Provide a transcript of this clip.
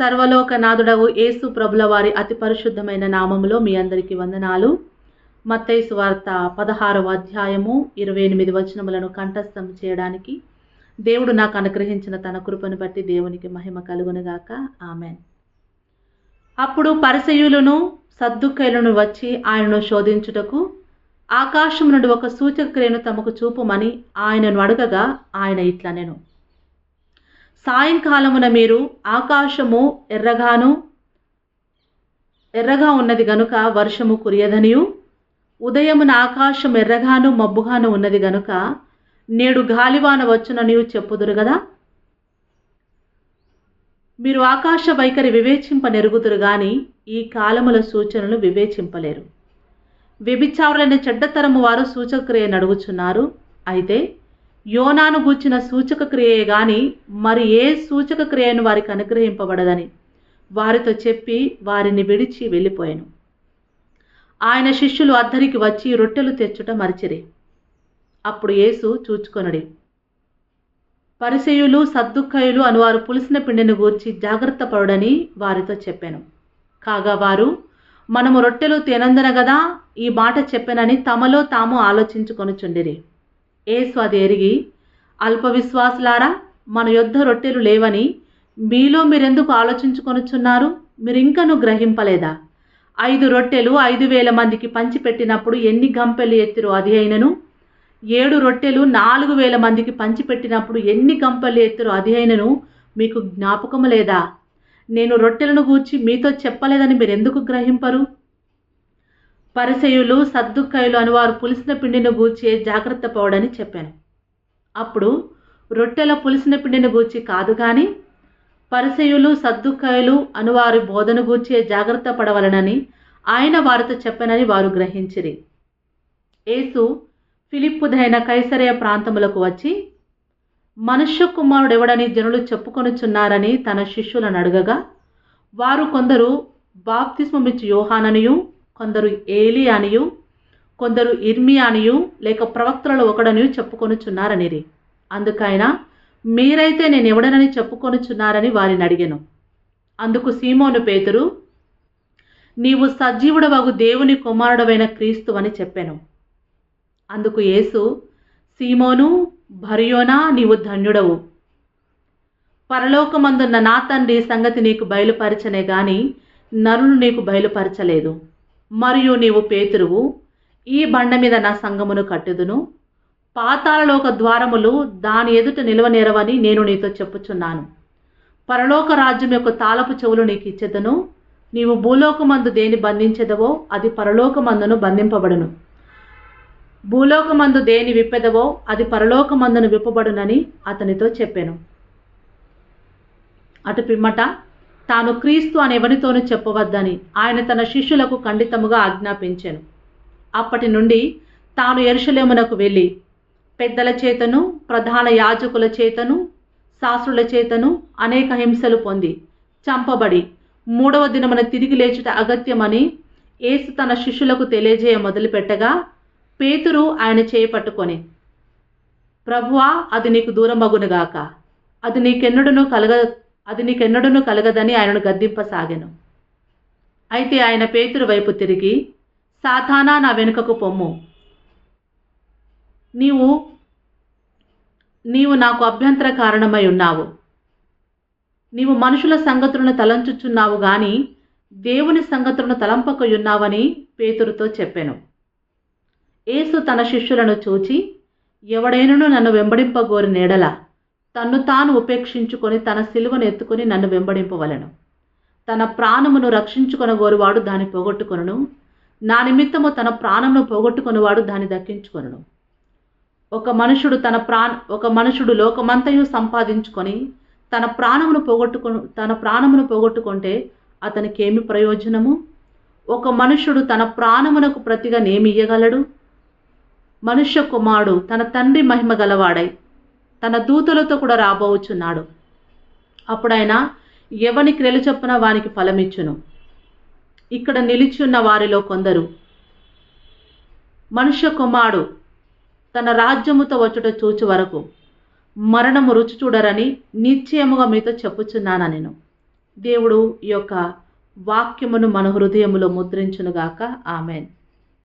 సర్వలోకనాథుడవు యేసు ప్రభుల వారి అతి పరిశుద్ధమైన నామములో మీ అందరికీ వందనాలు. మత్తైసు వార్త పదహారవ అధ్యాయము ఇరవై ఎనిమిది వచనములను కంఠస్థం చేయడానికి దేవుడు నాకు అనుగ్రహించిన తన కృపను బట్టి దేవునికి మహిమ కలుగునుగాక. ఆమెన్. అప్పుడు పరిసయులను సద్దుకైలను వచ్చి ఆయనను శోధించుటకు ఆకాశం నుండి ఒక సూచక క్రియను తమకు చూపుమని ఆయనను అడగగా ఆయన ఇట్లనెను. సాయంకాలమున మీరు ఆకాశము ఎర్రగాను ఎర్రగా ఉన్నది గనుక వర్షము కురియదనియు. ఉదయమున ఆకాశం ఎర్రగాను మబ్బుగాను ఉన్నది గనుక నేడు గాలివాన వచ్చుననియు చెప్పుదురు కదా మీరు ఆకాశ వైఖరి వివేచింప నెరుగుదురు గాని ఈ కాలముల సూచనలు వివేచింపలేరు. వ్యభిచారులైన చెడ్డతరము వారు సూచక్రియ నడుగుచున్నారు అయితే యోనాను గూర్చిన సూచక క్రియే గాని మరి ఏ సూచక క్రియను వారికి అనుగ్రహింపబడదని? వారితో చెప్పి వారిని విడిచి వెళ్ళిపోయాను. ఆయన శిష్యులు అద్దరికి వచ్చి రొట్టెలు తెచ్చుట మరిచిరి. అప్పుడు యేసు చూచుకొనడి. పరిసయులు సద్దుక్కయులు అనువారు పులిసిన పిండిని గూర్చి జాగ్రత్త పడుడని వారితో చెప్పాను. కాగా వారు మనము రొట్టెలు తినందన గదా ఈ మాట చెప్పానని తమలో తాము ఆలోచించుకొనుచుండిరి. ఏసు అది ఎరిగి అల్పవిశ్వాసులారా మన యొద్ద రొట్టెలు లేవని మీలో మీరెందుకు ఆలోచించుకొనుచున్నారు? మీరింకను గ్రహింపలేదా? ఐదు రొట్టెలు ఐదు వేల మందికి పంచిపెట్టినప్పుడు ఎన్ని గంపెలు ఎత్తిరో అది అయినను? ఏడు రొట్టెలు నాలుగు వేల మందికి పంచిపెట్టినప్పుడు ఎన్ని గంపెలు ఎత్తిరో అది అయినను మీకు జ్ఞాపకము లేదా? నేను రొట్టెలను గూర్చి మీతో చెప్పలేదని మీరు ఎందుకు గ్రహింపరు? పరిసయులు సద్దుక్కయులు అని వారు పులిసిన పిండిని గూర్చి జాగ్రత్త పోవడని చెప్పాను. అప్పుడు రొట్టెల పులిసిన పిండిని గూర్చి కాదు కానీ పరిసయులు సద్దుక్కయులు అనువారి బోధన గూర్చి జాగ్రత్త పడవలనని ఆయన వారితో చెప్పనని వారు గ్రహించిరి. యేసు ఫిలిప్పుదైన కైసరయ ప్రాంతములకు వచ్చి మనుష్య కుమారుడెవడని జనులు చెప్పుకొనుచున్నారని తన శిష్యులను అడగగా వారు కొందరు బాప్తిస్మమిచ్చు యోహాననియు కొందరు ఏలి అనియు కొందరు ఇర్మి అనియు లేక ప్రవక్తలలో ఒకడనియు చెప్పుకొనుచున్నారనిరి. అందుకైనా మీరైతే నేను ఎవడనని చెప్పుకొనుచున్నారని వారిని అడిగాను. అందుకు సీమోను పేతురు నీవు సజీవుడవగు దేవుని కుమారుడవైన క్రీస్తు అని చెప్పాను. అందుకు యేసు సీమోను భరియోనా నీవు ధన్యుడవు. పరలోకమందున్న నా తండ్రి సంగతి నీకు బయలుపరచనే గాని నరులు నీకు బయలుపరచలేదు. మరియు నీవు పేతురువు ఈ బండ మీద నా సంగమును కట్టుదును. పాతాళలోక ద్వారములు దాని ఎదుట నిలవనేరవని నేను నీతో చెప్పుచున్నాను. పరలోక రాజ్యం యొక్క తాళపు చెవులు నీకు ఇచ్చేదను. నీవు భూలోకమందు దేని బంధించెదవో అది పరలోకమందును బంధింపబడును. భూలోకమందు దేని విప్పెదవో అది పరలోకమందును విప్పబడునని అతనితో చెప్పాను. అటు పిమ్మట తాను క్రీస్తు అనేవనితోనూ చెప్పవద్దని ఆయన తన శిష్యులకు ఖండితముగా ఆజ్ఞాపించాను. అప్పటి నుండి తాను ఎరుషలేమునకు వెళ్ళి పెద్దల చేతను ప్రధాన యాజకుల చేతను శాస్త్రుల చేతను అనేక హింసలు పొంది చంపబడి మూడవ దినమున తిరిగి లేచుట అగత్యమని ఏసు తన శిష్యులకు తెలియజేయ మొదలుపెట్టగా పేతురు ఆయన చేపట్టుకొని ప్రభువా అది నీకు దూరమగునుగాక. అది నీకెన్నడును కలగ అది నీకెన్నడూను కలగదని ఆయనను గద్దింపసాగాను. అయితే ఆయన పేతురు వైపు తిరిగి సాధానా నా వెనుకకు పొమ్ము. నీవు నీవు నాకు అభ్యంతర కారణమై ఉన్నావు. నీవు మనుషుల సంగతులను తలంచుచున్నావు గాని దేవుని సంగతులను తలంపకయున్నావని పేతురుతో చెప్పాను. యేసు తన శిష్యులను చూచి ఎవడైనను నన్ను వెంబడింపగోరి నేడల? తన్ను తాను ఉపేక్షించుకొని తన సిలువను ఎత్తుకొని నన్ను వెంబడింపవలను. తన ప్రాణమును రక్షించుకొనగోరువాడు దాన్ని పోగొట్టుకొనను. నా నిమిత్తము తన ప్రాణమును పోగొట్టుకునివాడు దాన్ని దక్కించుకొనను. ఒక మనుషుడు తన ప్రాణ ఒక మనుషుడు లోకమంతయు సంపాదించుకొని తన ప్రాణమును పోగొట్టుకు తన ప్రాణమును పోగొట్టుకుంటే అతనికి ఏమి ప్రయోజనము? ఒక మనుషుడు తన ప్రాణమునకు ప్రతిగా నేమియ్యగలడు? మనుష్య కుమారుడు తన తండ్రి మహిమ గలవాడై తన దూతలతో కూడా రాబోచున్నాడు. అప్పుడైనా ఎవని క్రెలు చొప్పున వానికి ఫలమిచ్చును? ఇక్కడ నిలిచి వారిలో కొందరు మనుష్య కుమారుడు తన రాజ్యముతో వచ్చుట చూచు వరకు మరణము రుచి చూడరని నిశ్చయముగా మీతో చెప్పుచున్నాను నేను దేవుడు ఈ యొక్క వాక్యమును మన హృదయములో ముద్రించునుగాక. ఆమెన్.